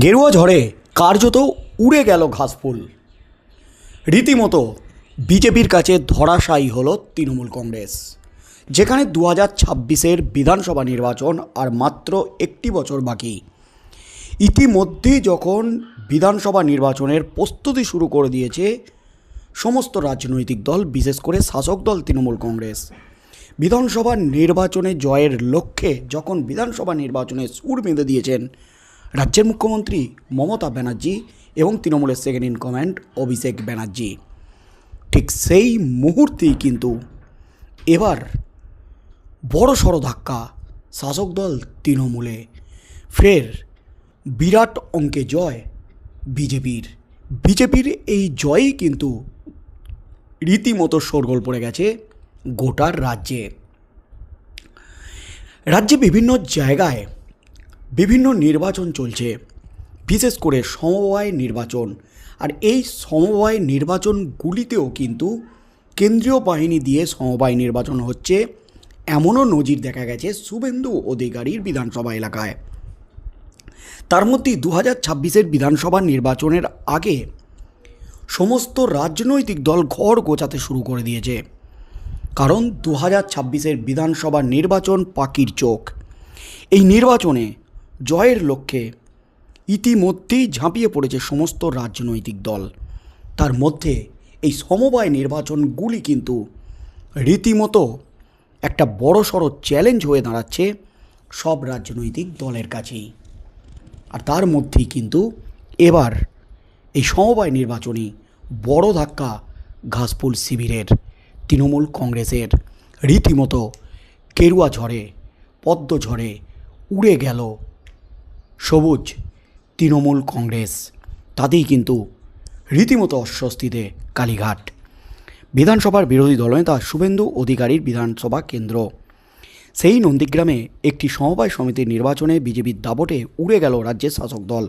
গেরুয়া ঝড়ে কার্যত উড়ে গেল ঘাসফুল। রীতিমতো বিজেপির কাছে ধরাশায়ী হল তৃণমূল কংগ্রেস, যেখানে দু হাজার ছাব্বিশের বিধানসভা নির্বাচন আর মাত্র একটি বছর বাকি। ইতিমধ্যেই যখন বিধানসভা নির্বাচনের প্রস্তুতি শুরু করে দিয়েছে সমস্ত রাজনৈতিক দল, বিশেষ করে শাসক দল তৃণমূল কংগ্রেস, বিধানসভা নির্বাচনে জয়ের লক্ষ্যে যখন বিধানসভা নির্বাচনে সুর বেঁধে দিয়েছেন রাজ্যের মুখ্যমন্ত্রী মমতা ব্যানার্জি এবং তৃণমূলের second in command Abhishek Banerjee. ঠিক সেই মুহূর্তেই কিন্তু এবার বড় সড় ধাক্কা শাসক দল তৃণমূলে। ফের বিরাট অঙ্কে জয় বিজেপির। বিজেপির এই জয়ই কিন্তু রীতিমতো শোরগোল পড়ে গেছে গোটার রাজ্যে। রাজ্যে বিভিন্ন জায়গায় বিভিন্ন নির্বাচন চলছে, বিশেষ করে সমবায় নির্বাচন। আর এই সমবায় নির্বাচনগুলিতেও কিন্তু কেন্দ্রীয় বাহিনী দিয়ে সমবায় নির্বাচন হচ্ছে, এমনও নজির দেখা গেছে শুভেন্দু অধিকারীর বিধানসভা এলাকায়। তার মধ্যেই দু হাজার ছাব্বিশের বিধানসভা নির্বাচনের আগে সমস্ত রাজনৈতিক দল ঘর গোছাতে শুরু করে দিয়েছে। কারণ দু হাজার ছাব্বিশের বিধানসভা নির্বাচন পাকির চোখ। এই নির্বাচনে জয়ের লক্ষ্যে ইতিমধ্যেই ঝাঁপিয়ে পড়েছে সমস্ত রাজনৈতিক দল। তার মধ্যে এই সমবায় নির্বাচনগুলি কিন্তু রীতিমতো একটা বড়সড় চ্যালেঞ্জ হয়ে দাঁড়াচ্ছে সব রাজনৈতিক দলের কাছেই। আর তার মধ্যেই কিন্তু এবার এই সমবায় নির্বাচনে বড় ধাক্কা ঘাসফুল শিবিরের, তৃণমূল কংগ্রেসের। রীতিমতো কেরুয়া ঝড়ে, পদ্ম ঝড়ে উড়ে গেল সবুজ তৃণমূল কংগ্রেস। তাতেই কিন্তু রীতিমতো অস্বস্তিতে কালীঘাট। বিধানসভার বিরোধী দলনেতা শুভেন্দু অধিকারীর বিধানসভা কেন্দ্র। সেই নন্দীগ্রামে একটি সমবায় সমিতির নির্বাচনে বিজেপির দাবটে উড়ে গেল রাজ্যের শাসক দল।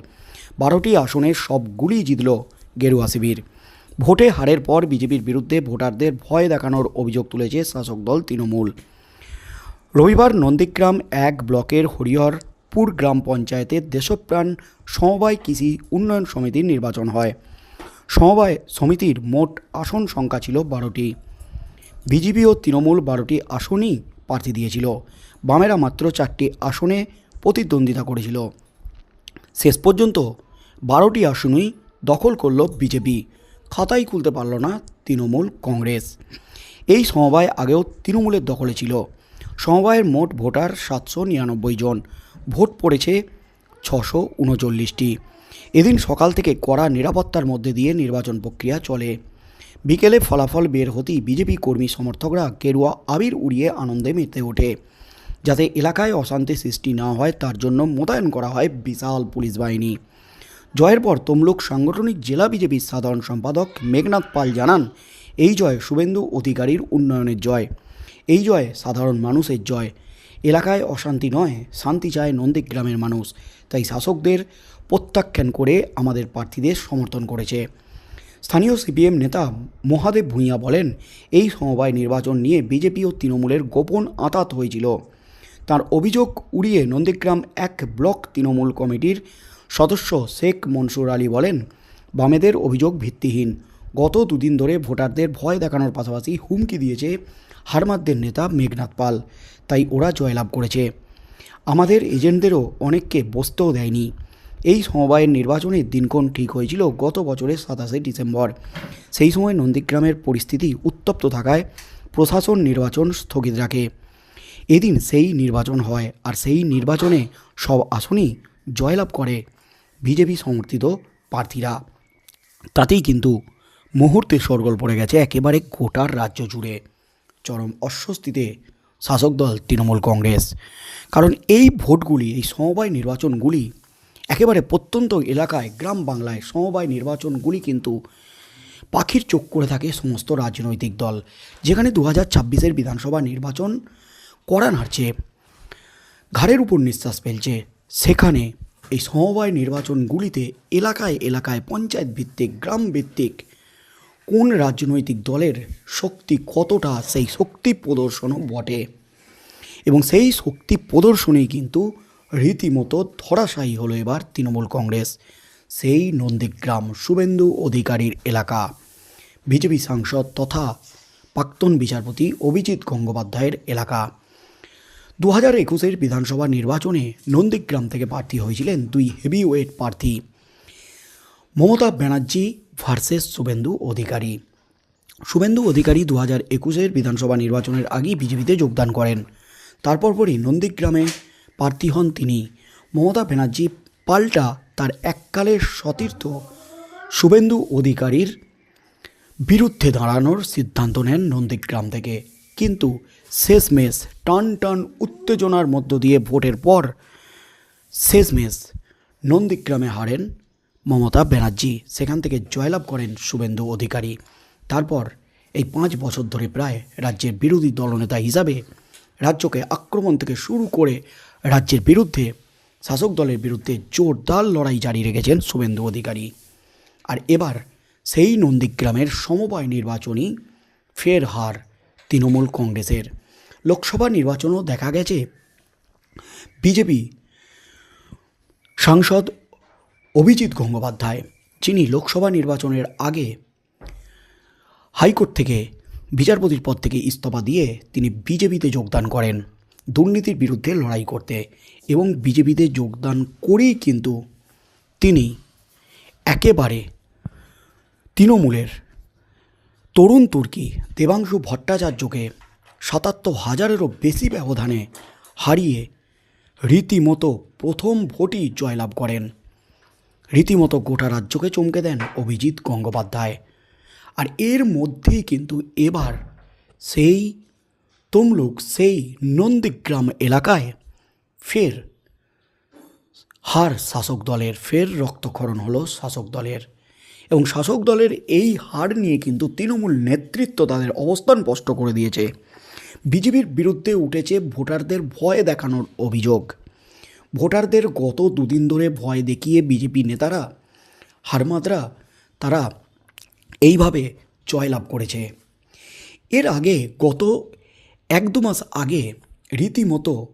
বারোটি আসনে সবগুলি জিতল গেরুয়া শিবির। ভোটে হারের পর বিজেপির বিরুদ্ধে ভোটারদের ভয় দেখানোর অভিযোগ তুলেছে শাসক দল তৃণমূল। রবিবার নন্দীগ্রাম এক ব্লকের হরিহরপুর গ্রাম পঞ্চায়েতের দেশপ্রাণ সমবায় কৃষি উন্নয়ন সমিতির নির্বাচন হয়। সমবায় সমিতির মোট আসন সংখ্যা ছিল বারোটি। বিজেপি ও তৃণমূল বারোটি আসনই প্রার্থী দিয়েছিল। বামেরা মাত্র চারটি আসনে প্রতিদ্বন্দ্বিতা করেছিল। শেষ পর্যন্ত বারোটি আসনই দখল করল বিজেপি। খাতাই খুলতে পারল না তৃণমূল কংগ্রেস। এই সমবায় আগেও তৃণমূলের দখলে ছিল। সমবায়ের মোট ভোটার সাতশো নিরানব্বই জন। ভোট পড়েছে ছশো উনচল্লিশটি। এদিন সকাল থেকে কড়া নিরাপত্তার মধ্যে দিয়ে নির্বাচন প্রক্রিয়া চলে। বিকেলে ফলাফল বের হতেই বিজেপি কর্মী সমর্থকরা গেরুয়া আবির উড়িয়ে আনন্দে মেতে ওঠে। যাতে এলাকায় অশান্তি সৃষ্টি না হয়, তার জন্য মোতায়েন করা হয় বিশাল পুলিশ বাহিনী। জয়ের পর তমলুক সাংগঠনিক জেলা বিজেপির সাধারণ সম্পাদক মেঘনাথ পাল জানান, এই জয় শুভেন্দু অধিকারীর উন্নয়নের জয়। এই জয় সাধারণ মানুষের জয়। এলাকায় অশান্তি নয়, শান্তি চায় নন্দীগ্রামের মানুষ। তাই শাসকদের প্রত্যাখ্যান করে আমাদের প্রার্থীদের সমর্থন করেছে। স্থানীয় সিপিএম নেতা মহাদেব ভূঁইয়া বলেন, এই সমবায় নির্বাচন নিয়ে বিজেপি ও তৃণমূলের গোপন আঁতাত হয়েছিল। তার অভিযোগ উড়িয়ে নন্দীগ্রাম এক ব্লক তৃণমূল কমিটির সদস্য শেখ মনসুর আলী বলেন, বামেদের অভিযোগ ভিত্তিহীন। গত দুদিন ধরে ভোটারদের ভয় দেখানোর পাশাপাশি হুমকি দিয়েছে হারমাদদের নেতা মেঘনাথ পাল। তাই ওরা জয়লাভ করেছে। আমাদের এজেন্টদেরও অনেককে বসতেও দেয়নি। এই সমবায়ের নির্বাচনের দিনক্ষণ ঠিক হয়েছিল গত বছরের সাতাশে ডিসেম্বর। সেই সময় নন্দীগ্রামের পরিস্থিতি উত্তপ্ত থাকায় প্রশাসন নির্বাচন স্থগিত রাখে। এদিন সেই নির্বাচন হয় আর সেই নির্বাচনে সব আসনই জয়লাভ করে বিজেপি সমর্থিত প্রার্থীরা। তাতেই কিন্তু মুহূর্তে সরগোল পড়ে গেছে একেবারে গোটার রাজ্য জুড়ে। চরম অস্বস্তিতে শাসক দল তৃণমূল কংগ্রেস। কারণ এই ভোটগুলি, এই সমবায় নির্বাচনগুলি একেবারে প্রত্যন্ত এলাকায়, গ্রাম বাংলায় সমবায় নির্বাচনগুলি কিন্তু পাখির চোখ করে থাকে সমস্ত রাজনৈতিক দল। যেখানে দু হাজার ছাব্বিশের বিধানসভা নির্বাচন করা নাড়ছে ঘাড়ের উপর নিঃশ্বাস ফেলছে। সেখানে এই সমবায় নির্বাচনগুলিতে এলাকায় এলাকায় পঞ্চায়েত ভিত্তিক, গ্রাম ভিত্তিক কোন রাজনৈতিক দলের শক্তি কতটা সেই শক্তি প্রদর্শনও বটে? এবং সেই শক্তি প্রদর্শনেই কিন্তু রীতিমতো ধরাশায়ী হলো এবার তৃণমূল কংগ্রেস, সেই নন্দীগ্রাম শুভেন্দু অধিকারীর এলাকা। বিজেপি সাংসদ তথা প্রাক্তন বিচারপতি অভিজিৎ গঙ্গোপাধ্যায়ের এলাকা। দু হাজার একুশের বিধানসভা নির্বাচনে নন্দীগ্রাম থেকে প্রার্থী হয়েছিলেন দুই হেভিওয়েট প্রার্থী। মমতা ব্যানার্জি ভার্সেস শুভেন্দু অধিকারী। শুভেন্দু অধিকারী দু হাজার একুশের বিধানসভা নির্বাচনের আগেই বিজেপিতে যোগদান করেন। তারপর পরই নন্দীগ্রামে প্রার্থী হন তিনি। মমতা ব্যানার্জি পাল্টা তার এককালের সতীর্থ শুভেন্দু অধিকারীর বিরুদ্ধে দাঁড়ানোর সিদ্ধান্ত নেন নন্দীগ্রাম থেকে। কিন্তু শেষমেশ টান টান উত্তেজনার মধ্য দিয়ে ভোটের পর শেষমেশ নন্দীগ্রামে হারেন মমতা ব্যানার্জি সেখান থেকে জয়লাভ করেন শুভেন্দু অধিকারী। তারপর এই পাঁচ বছর ধরে প্রায় রাজ্যের বিরোধী দলনেতা হিসাবে রাজ্যকে আক্রমণ থেকে শুরু করে রাজ্যের বিরুদ্ধে শাসক দলের বিরুদ্ধে জোরদার লড়াই জারি রেখেছেন শুভেন্দু অধিকারী। আর এবার সেই নন্দীগ্রামের সমবায় নির্বাচনই ফের হার তৃণমূল কংগ্রেসের। লোকসভা নির্বাচনও দেখা গেছে বিজেপি সাংসদ অভিজিৎ গঙ্গোপাধ্যায়, যিনি লোকসভা নির্বাচনের আগে হাইকোর্ট থেকে বিচারপতির পদ থেকে ইস্তফা দিয়ে তিনি বিজেপিতে যোগদান করেন। দুর্নীতির বিরুদ্ধে লড়াই করতে এবং বিজেপিতে যোগদান করেই কিন্তু তিনি একেবারে তৃণমূলের তরুণ তুর্কি দেবাংশু ভট্টাচার্যকে সাতাত্তর হাজারেরও বেশি ব্যবধানে হারিয়ে রীতিমতো প্রথম ভোটই জয়লাভ করেন। রীতিমতো গোটা রাজ্যকে চমকে দেন অভিজিৎ গঙ্গোপাধ্যায়। আর এর মধ্যেই কিন্তু এবার সেই তমলুক, সেই নন্দীগ্রাম এলাকায় ফের হার শাসক দলের, ফের রক্তক্ষরণ হলো শাসক দলের। এবং শাসক দলের এই হার নিয়ে কিন্তু তৃণমূল নেতৃত্ব তাদের অবস্থান স্পষ্ট করে দিয়েছে। বিজেপির বিরুদ্ধে উঠেছে ভোটারদের ভয় দেখানোর অভিযোগ। ভোটারদের গত দুদিন ধরে ভয় দেখিয়ে বিজেপি নেতারা, হারমাদরা, তারা এইভাবে জয়লাভ করেছে। এর আগে গত এক দু মাস আগে রীতিমতো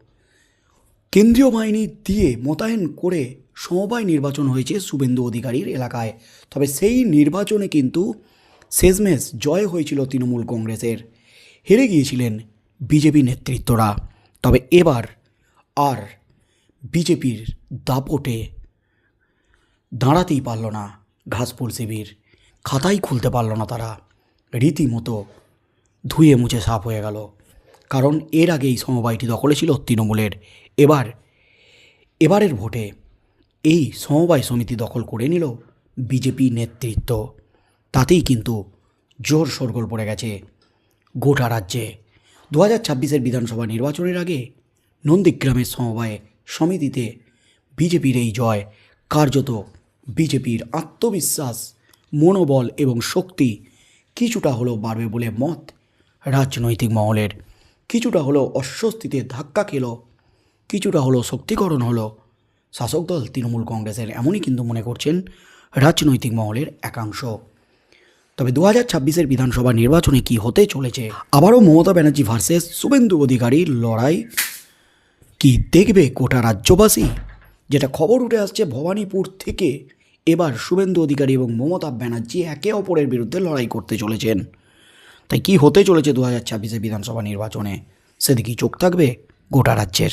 কেন্দ্রীয় বাহিনী দিয়ে মোতায়েন করে সমবায় নির্বাচন হয়েছে শুভেন্দু অধিকারীর এলাকায়। তবে সেই নির্বাচনে কিন্তু শেষমেশ জয় হয়েছিল তৃণমূল কংগ্রেসের। হেরে গিয়েছিলেন বিজেপি নেতৃত্বরা। তবে এবার আর বিজেপির দাপটে দাঁড়াতেই পারল না ঘাসফুল শিবির। খাতাই খুলতে পারল না তারা। রীতিমতো ধুয়ে মুছে সাফ হয়ে গেল। কারণ এর আগেই সমবায়টি দখলে ছিল তৃণমূলের। এবার, এবারের ভোটে এই সমবায় সমিতি দখল করে নিল বিজেপি নেতৃত্ব। তাতেই কিন্তু জোর শোরগোল পড়ে গেছে গোটা রাজ্যে। দু হাজার ছাব্বিশের বিধানসভা নির্বাচনের আগে নন্দীগ্রামের সমবায় সমিতিতে বিজেপির এই জয় কার্যত বিজেপির আত্মবিশ্বাস, মনোবল এবং শক্তি কিছুটা হলেও বাড়বে বলে মত রাজনৈতিক মহলের। কিছুটা হলেও অস্বস্তিতে ধাক্কা খেল, কিছুটা হলো শক্তিকরণ হলো। শাসক দল তৃণমূল কংগ্রেসের এমনই কিন্তু মনে করছেন রাজনৈতিক মহলের একাংশ। তবে দু হাজার ছাব্বিশের বিধানসভা নির্বাচনে কি হতে চলেছে? আবারও মমতা ব্যানার্জি ভার্সেস শুভেন্দু অধিকারীর লড়াই কি দেখবে গোটা রাজ্যবাসী? যেটা খবর উঠে আসছে ভবানীপুর থেকে। এবার শুভেন্দু অধিকারী এবং মমতা ব্যানার্জি একে অপরের বিরুদ্ধে লড়াই করতে চলেছেন। তাই কি হতে চলেছে দু হাজার ছাব্বিশে বিধানসভা নির্বাচনে? সেদিকেই চোখ থাকবে গোটা রাজ্যের।